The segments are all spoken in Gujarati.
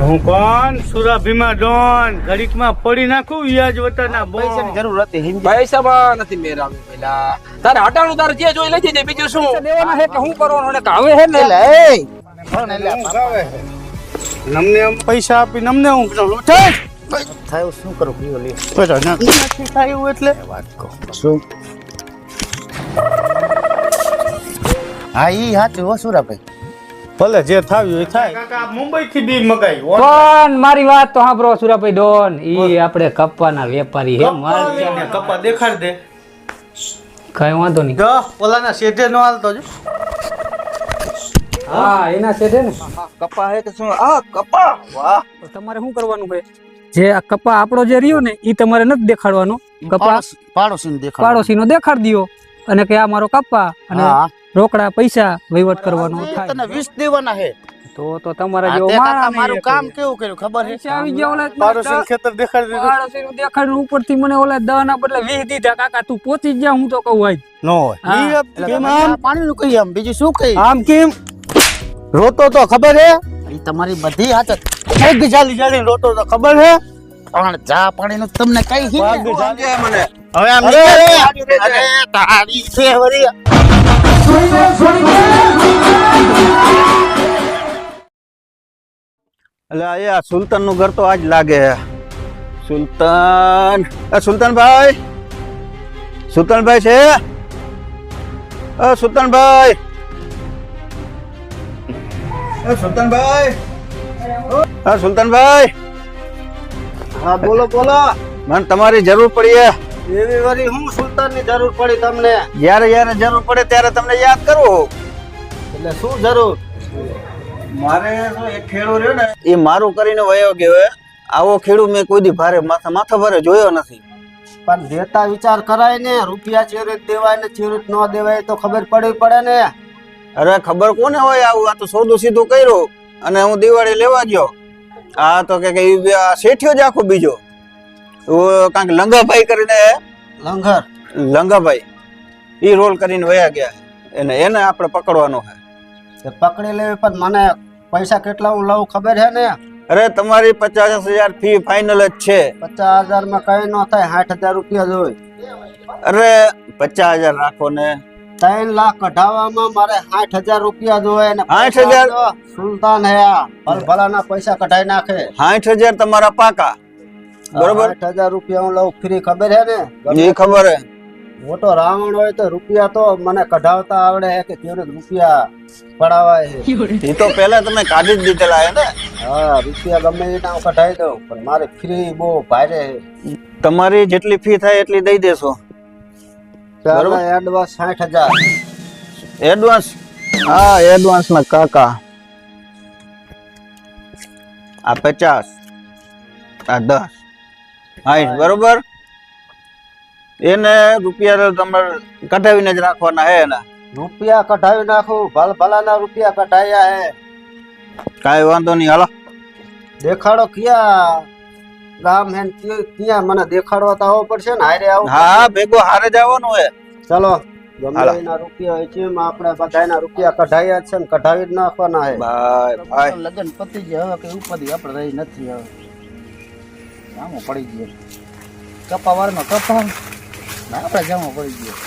હું કોણ? સુરા ભીમા ડોન. ઘડીકમાં પડી નાખું વ્યાજ વતાના પૈસાની જરૂર હતી હિન્દી. પૈસામાં નથી મેર આવ્યો પેલા. તારે હટાણું તારે જે જોઈ લેજે ને બીજું શું? લેવાના છે કે હું કરવાનું ને કાવે હે ને હું છે. નમને પૈસા આપી નમને હું થાય. શું કરું? કયો લે બધા ના- નથી થાય એટલે? વાત કહું. શું? હા ઈ હાચું હો સુરાભાઈ. ભલે જે થાવ્યું એ થાય. કાકા મુંબઈ થી બી મગાઈ પણ મારી વાત તો સાંભળો સુરાભાઈ ડોન. ઈ આપણે કપ્પાના વેપારી હે માલ કપ્પા દેખાડ દે. કઈ વાંધો નહીં. જો ઓલાના શેઠે નો હાલતો જો. હા એના છે ને? કપા હે કે શું? આ કપા વાહ. તો તમારે શું કરવાનું ભાઈ? જે આ કપા આપણો જે રહ્યો ને ઈ તમારે નથી દેખાડવાનો. કપ્પા પાડોશી ને પાડોશી નો દેખાડ દિયો. અને કે આ મારો કપા અને રોકડા પૈસા વહીવટ કરવાનો તને થાય. 20 દેવાના હે. તો તો તમારા જેવો મારા મારું કામ કેવું કર્યું ખબર હે? આવી ગયા ઓલા પાડોશી ખેતર દેખાડી દીધું. પાડોશીનું દેખાડ્યું ઉપરથી મને ઓલા દવાના ના બદલે વીસ દીધા. કાકા તું પહોંચી જ જા હું તો કહું આજ. નો હોય. કેમ આમ? પાણી પાણીનું કહી આમ? બીજું શું કહી આમ કેમ? રોતો તો ખબર હે? તમારી બધી હાથ એક જાલી જાલી રોતો તો ખબર હે? પણ તમને કઈ હી ને? પગ ચાલી મને હવે આમ તારી છે વરી. એટલે આ સુલતાનનું ઘર તો આજ લાગે સુલતાન. એ સુલતાનભાઈ. સુલતાનભાઈ છે? સુલતાનભાઈ. સુલતાનભાઈ. સુલતાનભાઈ. હા બોલો બોલો. મને તમારી જરૂર પડી એવી વરી હું સુલતાનની જરૂર પડી તમને? જ્યારે જ્યારે જરૂર પડે ત્યારે તમને યાદ કરું એટલે શું જરૂર? મારે તો એક ખેડૂ રહ્યો ને. એ મારું કરીને વયો ગયો આવો ખેડૂ મેં કોઈ દી ભારે માથા માથા ભારે જોયો નથી. પણ દેતા વિચાર કરાય ને રૂપિયા ચેરે દેવાય ને ચેરે ન દેવાય તો ખબર પડવી પડે ને. અરે ખબર કોને હોય આવું? આ તો સોદું સીધું કર્યું અને હું દિવાળી લેવા ગયો. આ તો કે શેઠિયો જ આખો બીજો. તો કાંઈક લંગાભાઈ કરીને? લંગર. લંગાભાઈ. એ રોલ કરીને વયા ગયા. એને એને આપણે પકડવાનો છે તે પકડી લેવી પણ મને પૈસા કેટલા હું લઉં ખબર છે ને? અરે તમારી પચાસ હજાર ફી ફાઇનલ જ છે. પચાસ હજારમાં કઈ ન થાય સાઠ હજાર રૂપિયા જોઈ અરે પચાસ હજાર રાખો ને. ત્રણ લાખ કઢાવવામાં મારે સાઠ હજાર રૂપિયા જોઈએ ને. સાઠ હજાર? સુલતાન હે ભલ ભલાના પૈસા કઢાઈ નાખે. સાઠ હજાર તમારા પાકા. બરોબર? સાઠ હજાર રૂપિયા હું લઉં ફ્રી ખબર છે ને? એ ખબર હે. મોટો રાવણ હોય તો રૂપિયા તો મને કઢાવતા આવડે હે કે કેવી રૂપિયા પડાવાય છે એ તો પહેલા તમે કાઢી જ દીધેલા હે ને? હા રૂપિયા ગમે એના ના કઢાઈ દઉં પણ મારે ફ્રી બહુ ભારે છે તમારી જેટલી ફી થાય એટલી દઈ દેશો. બરોબર? એડવાન્સ સાઠ હજાર. એડવાન્સ હા એડવાન્સ ના કાકા. આ પચાસ આ દસ. હાઈટ બરોબર? એને રૂપિયા તમારે કઢાવીને જ રાખવાના હે એના. રૂપિયા કઢાવી નાખું ભલ ભલાના રૂપિયા કઢાયા હે. કાંઈ વાંધો નહીં હાલો. દેખાડો ક્યાં? ગામ હે ક્યાં- ક્યાં મને દેખાડવા તો આવવો પડશે ને હારે આવો હા ભેગો હારે જવાનું હે. ચલો ગમે રૂપિયા હોય છે એમાં આપણે બધાના રૂપિયા કઢાયા છે ને કઢાવી જ નાખવાના હે. Bye bye. લગન પતી ગયા હવે કઈ ઉપાધિ આપણે રહી નથી હવે. જામો પડી ગયો કપા વાળનો કપા ને આપણે જામો પડી ગયો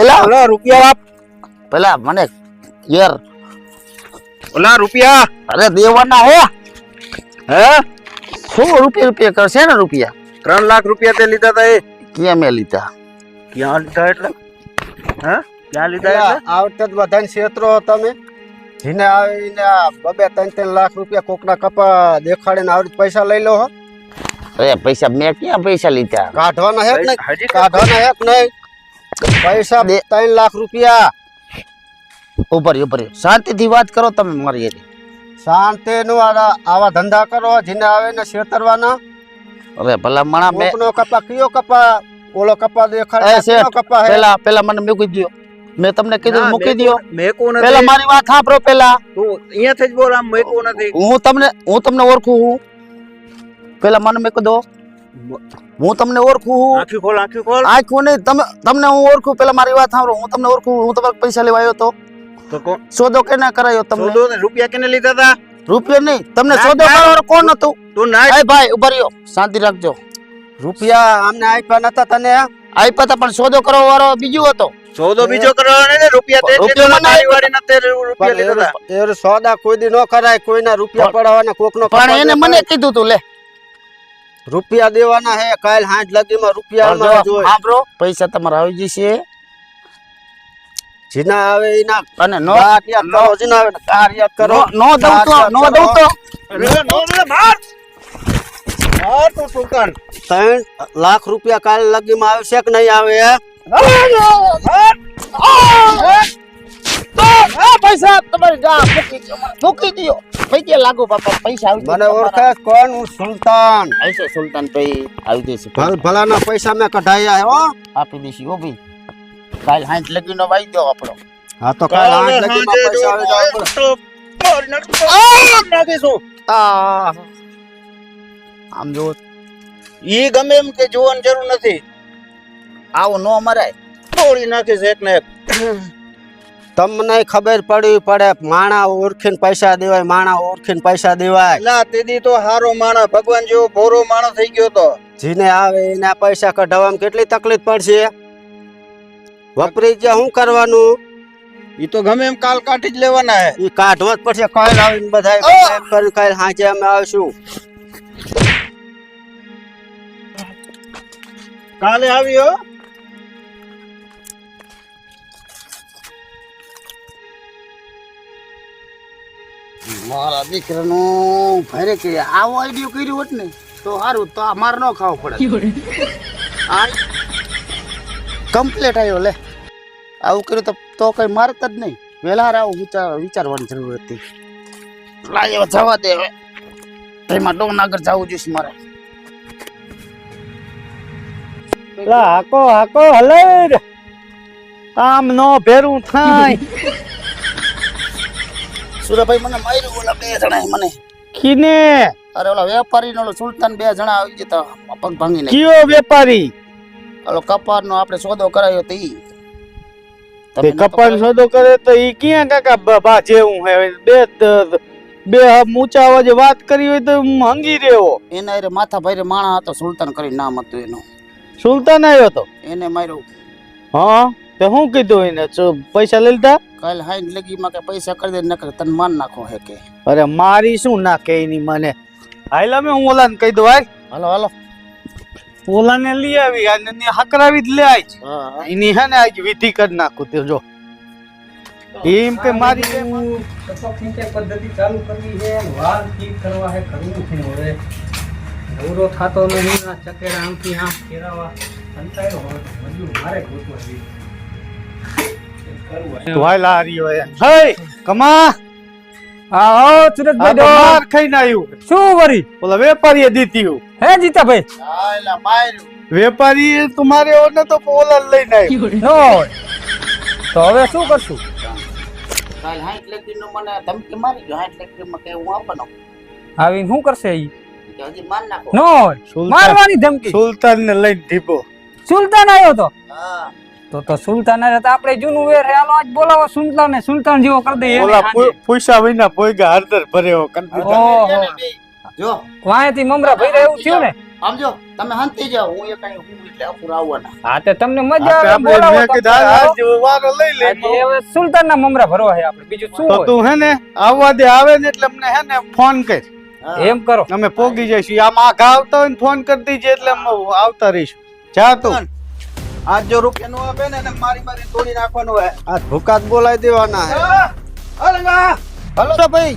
એલા? ઓલા રૂપિયા આપ પેલા મને યાર ઓલા રૂપિયા? અરે દેવાના હે. હે? સો રૂપિયા રૂપિયા કરશે ને રૂપિયા? ત્રણ લાખ રૂપિયા તે લીધા હતા એ? ક્યાં મેં લીધા? ક્યાં લીધા એટલે? હે? ક્યાં લીધા પેલા એટલે? આ વખતે જ બધાને છેતરો તમે. જીને આવીને બબે ત્રણ ત્રણ લાખ રૂપિયા કોકના કપા દેખાડીને આવી પૈસા લઈ લો હો. અરે પૈસા મેં ક્યાં પૈસા લીધા? કાઢવાના હે કે નહીં હજી કાઢવાના હે કે નહીં. પૈસા બે ત્રણ લાખ રૂપિયા. ઉપર ઉપર શાંતિથી વાત કરો તમે મારી. શાંતિ નું આવા ધંધા કરો જીને આવે ને છેતરવાના. અરે ભલા મણા મેં કપા કયો કપા? ઓલો કપા દેખાડે કપા હે? પેલા પેલા મને મૂકી દ્યો. મેં તમને કીધું મૂકી દ્યો. મેકું પેલા નથી મારી વાત સાંભળો પેલા. તું અહીંયાથી જ બોલ આમ મેકો નથી હું તમને હું તમને ઓળખું હું. પેલા મને મેં દો. હું તમને ઓળખું હું. આંખી ખોલ આંખી ખોલ. આંખું નહીં તમે તમને હું ઓળખું પેલા મારી વાત સાંભળો. હું તમને ઓળખું હું તમારા પૈસા લેવા આવ્યો તો તો કો સોદો કેના કરાયો તમને? સોદો ને રૂપિયા કેને લીધા હતા? રૂપિયા નહીં. તમને સોદો. કરવાનો કોણ હતું? તું ના ભાઈ ઊભા રહ્યો. શાંતિ રાખજો. રૂપિયા આમને આપ્યા નતા તને આપ્યા હતા પણ સોદો કરવા વાળો બીજો હતો. સોદો બીજો કરવાનો ને રૂપિયા તે રૂપિયા તારી વાળી નતે રૂપિયા લીધા એરું સોદા કોઈ દી ન કરાય કોઈના રૂપિયા પડાવવાના કોકનો પણ એને મને કીધું તું લે. રૂપિયા દેવાના હે કાલ હાથ લગીમાં રૂપિયા જોઈએ. સાંભળો પૈસા તમારા આવી જશે. જીના આવે એના અને નો આટિયા યાદ કરો જીના આવે કાર્ય કરો નો નો દઉં તો નો દઉં તો. અરે, નો રે, માર! માર તું ટુકણ ત્રણ લાખ રૂપિયા કાલ લગીમાં આવશે કે નહીં આવે હે? આ પૈસા તમારી ગા મૂકી દો મૂકી દો. પૈસા લાગુ બાપા પૈસા આવી મને ઓળખે છે કોણ? હું સુલતાન. આવશે સુલતાન ભાઈ આવી જશે. ભલ ભલાના પૈસા મેં કઢાયા હે હો. આપી દઈશું હો ભાઈ. કાલ હાંજ લગીનો વાઈ દો આપણો. હા તો કાલ હાથ લગીમાં પૈસા આવે તો આપણે- આ! આમ જો. ઈ ગમે એમ કે જોવાની જરૂર નથી. આવું નો મરાય. તોડી નાખીશ એક ને એક. તમને ખબર પડવી પડે માણા ઓળખીને પૈસા દેવાય માણા ઓળખીને પૈસા દેવાય. લા તેદી તો હારો માણસ ભગવાન જેવો ભોરો માણસ થઈ ગયો તો. જીને આવે એના પૈસા કઢાવવામાં કેટલી તકલીફ પડશે? વપરી ગયા શું કરવાનું? ઈ તો ગમે એમ કાલ કાઢી જ લેવાના હે. ઈ કાઢવો જ પડશે કાલ આવીને બધા કરી કાલ હાજે અમે આવશું. કાલે આવ્યો મારા દીકરાનું ભારે કે આવો આઈડિયો કર્યો હોત ને તો સારું તો અમારે ન ખાવો પડે. આ કમ્પ્લેટ આવ્યો લે. આવું કર્યું તો તો કઈ મારતા જ નહીં. વહેલા આવું વિચાર વિચારવાની જરૂર હતી. લાયો જવા દે હવે. એમાં ડોન જવું જોઈશ મારે. હાકો હાકો હલે કામ નો ભેરું થાય. સુરભાઈ મને માર્યું ઓલા બે જણા મને. કીને અરે ઓલા વેપારી નો સુલતાન બે જણા આવી જતા પગ ભાંગી નાખ્યા. કયો વેપારી? ઓલો કપાર નો આપણે સોદો કરાયો તો ઈ. તે કપાળ સોદો કરે તો ઈ ક્યાં કાકા બ- જેવું હે બે બે હમ ઊંચા અવાજે વાત કરી હોય તો હંગી રહ્યો. એના માથા ભાઈ માણા હતો સુલતાન કરી નામ હતું એનું. સુલતાન આવ્યો તો? એને માર્યું. હા તે શું કીધું એને? પૈસા લઈ લીધા? કાલ હાઈન લગીમાં કે પૈસા કરી દે નકર તન માન નાખો હે કે. અરે મારી શું નાખે એની મને? હાલ અમે હું ઓલાને કહી દઉં હાલ હાલો હાલો. ઓલાને લઈ આવી અને એને હકરાવી જ લે આજ. હા એની હે ને આજ વિધિ કરી નાખું તે જો. એમ કે મારી પદ્ધતિ ચાલુ કરવી છે વાળ ઠીક કરવા હે કરવું છે હવે. દોરો થતો નહીં આ ચકેડા આમથી આમ ફેરાવા સંતાયો હવે મજૂર મારે ગોતવા જોઈએ. કરવું હોય. વાયલા હારી હોય હે કમા! હા હો સુરજભાઈ માર ખાઈને આવ્યું શું વરી? ઓલા વેપારીએ દીધી હે. જીતાભાઈ? માર્યું. વેપારી તમારે ઓને તો ઓલા લઈને આવ્યો તો હવે શું કરશું? કાલ હાઈટ લગીનો મને ધમકી મારી ગયો હાઈટ લગીમાં કે હું આપવાનો? આવીને શું કરશે ઈ? ન મારવાની ધમકી. સુલતાન ને લઈને ઢીબો સુલતાન આવ્યો તો? તો તો સુલતાન આવ્યો તો આપણે જૂનું વેર હે આજ બોલાવો સુલતાન ને સુલતાન જેવો કરી દઈએ. ઓલા હાંજે. વિના પોઈગા હરદર ભર્યો કરી જો. વાંહેથી મમરા ભઈ એવું થયું ને? આમ તમે હંતી જાઓ. હું એ કઈ હું એટલે અપુર આવવાના. હા તે તમને મજા આવે. બોલાવો મેં કીધું હાલ વારો લઈ લે. હવે સુલતાન ના મમરા ભરવા છે આપણે. બીજું શું તો તું હે ને આવવા દે આવે ને એટલે અમને હે ને ફોન કર. એમ કરો. અમે પોગી જઈશું. આમ આઘા આવતા હોય ને ફોન કરી દીજે એટલે અમે આવતા રહીશું. જા તું. આજ જો રૂપિયા નો આપે ને મારી મારી તોડી નાખવાનું હોય આ ભૂકાત બોલાવી દેવાના હે. હલો તો ભાઈ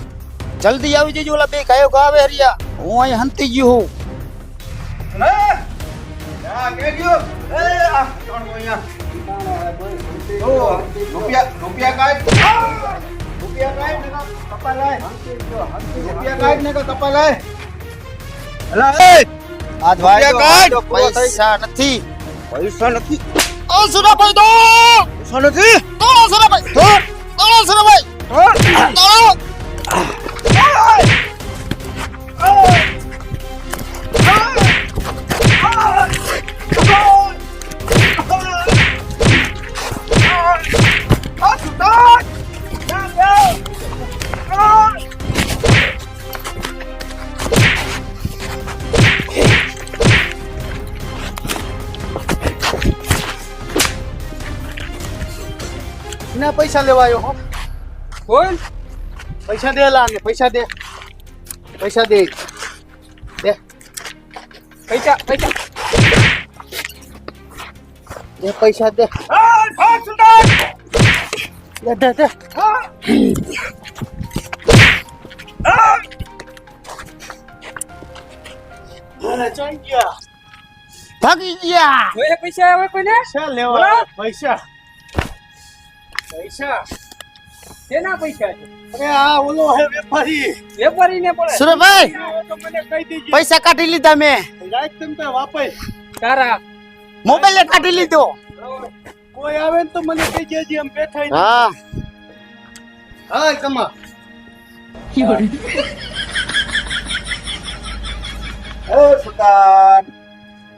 જલ્દી આવી જજો ઓલા બે ગાયો ગાવે હરિયા. હું અહીં હંતી ગયો હું. આ આ રૂપિયા રૂપિયા કાઢ. પૈસા નથી પૈસા નથી ઓ સુરાભાઈ દો પૈસા નથી દોડો સુરાભાઈ દોડો સુરાભાઈ દોડો ને પૈસા લેવા આવ્યો હો. બોલ. પૈસા દે લાને પૈસા દે. પૈસા દે. દે. પૈસા પૈસા. દે પૈસા દે. દે દે દે. ભાગી ગયા. પૈસા આવે કોઈને? પૈસા લેવા પૈસા? પૈસા પૈસા છે? અરે આ ઓલો હે વેપારી. સુરભાઈ તો મને કહી દીજે. પૈસા કાઢી લીધા મેં. રાખ તમ તે વાપર તારા. મોબાઈલે કાઢી લીધો. કોઈ આવે ને તો મને કહી દેજે એમ બેઠા હા. હા કમા દે ને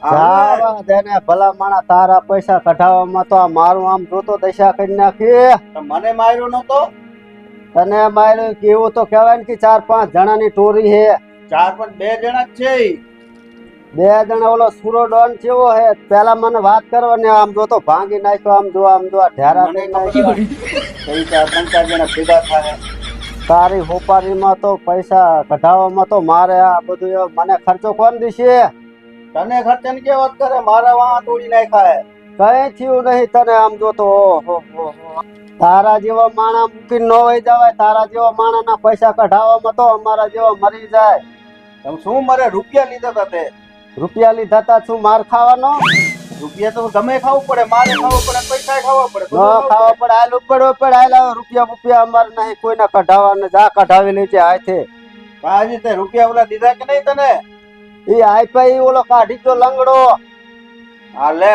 ભલા માણા તારા પૈસા કઢાવવામાં તો આ મારું આમ જોતો દશા કરી નાખી. મને માર્યો નતો તને માર્યું કેવું તો કહેવાય ને કે ચાર પાંચ જણાની ટોરી હે ચાર પણ બે જણા છે બે જણા ઓલો સુરો ડોન કેવો હે પેલા મને વાત કરવાની આમ જો તો ભાંગી નાખ્યો આમ જો આમ જો આ ઢેરા કરી નાખ્યો. કઈ ચાર ત્રણ ચાર જણા ભેગા થાય. તારી હોપારીમાં તો પૈસા કઢાવવામાં તો મારે આ બધું મને ખર્ચો કોણ દીશે? તને ખર્ચન કે વાત કરે? મારા વાં તોડી નાખ્યા કઈ થયું નહીં તને આમ જો તો ઓહો હો હો. તારા જેવા માણા મૂકીને ન વહી જવાય. તારા જેવા માણાના પૈસા કઢાવવામાં તો અમારા જેવા મરી જાય. તમ શું મારે? રૂપિયા લીધા હતા તે. રૂપિયા લીધા તા શું માર ખાવાનો? રૂપિયા તો ગમે ખાવું પડે મારે ખાવું પડે પૈસા ખાવા પડે. ન ખાવા પડે હાલ ઉપડવો પડે હાલ રૂપિયા રૂપિયા અમારે નહીં કોઈને કઢાવવાને જા કઢાવી લેજે હાથે. પાજી તે રૂપિયા ઓલા દીધા કે નહીં તને? એ આઈપાઈ ઓલો કાઢી તો લંગડો. હાલે.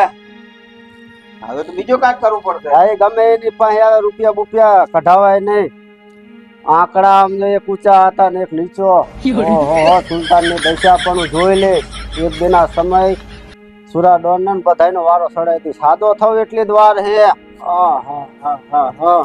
હવે તો બીજું કાંઈક કરવું પડશે? આ ગમે એની પાસે આવે રૂપિયા બુપિયા કઢાવાય નહીં. આંકડા અમને એક ઊંચા હતા ને એક નીચો. ઓહો સુલતાનની દશા પણ જોઈ લે. એક બેના સમય સુરા ડોન ને બધાનો વારો સડાય સાદો થયો એટલી જ વાર હે. આહ હા હા હા હા.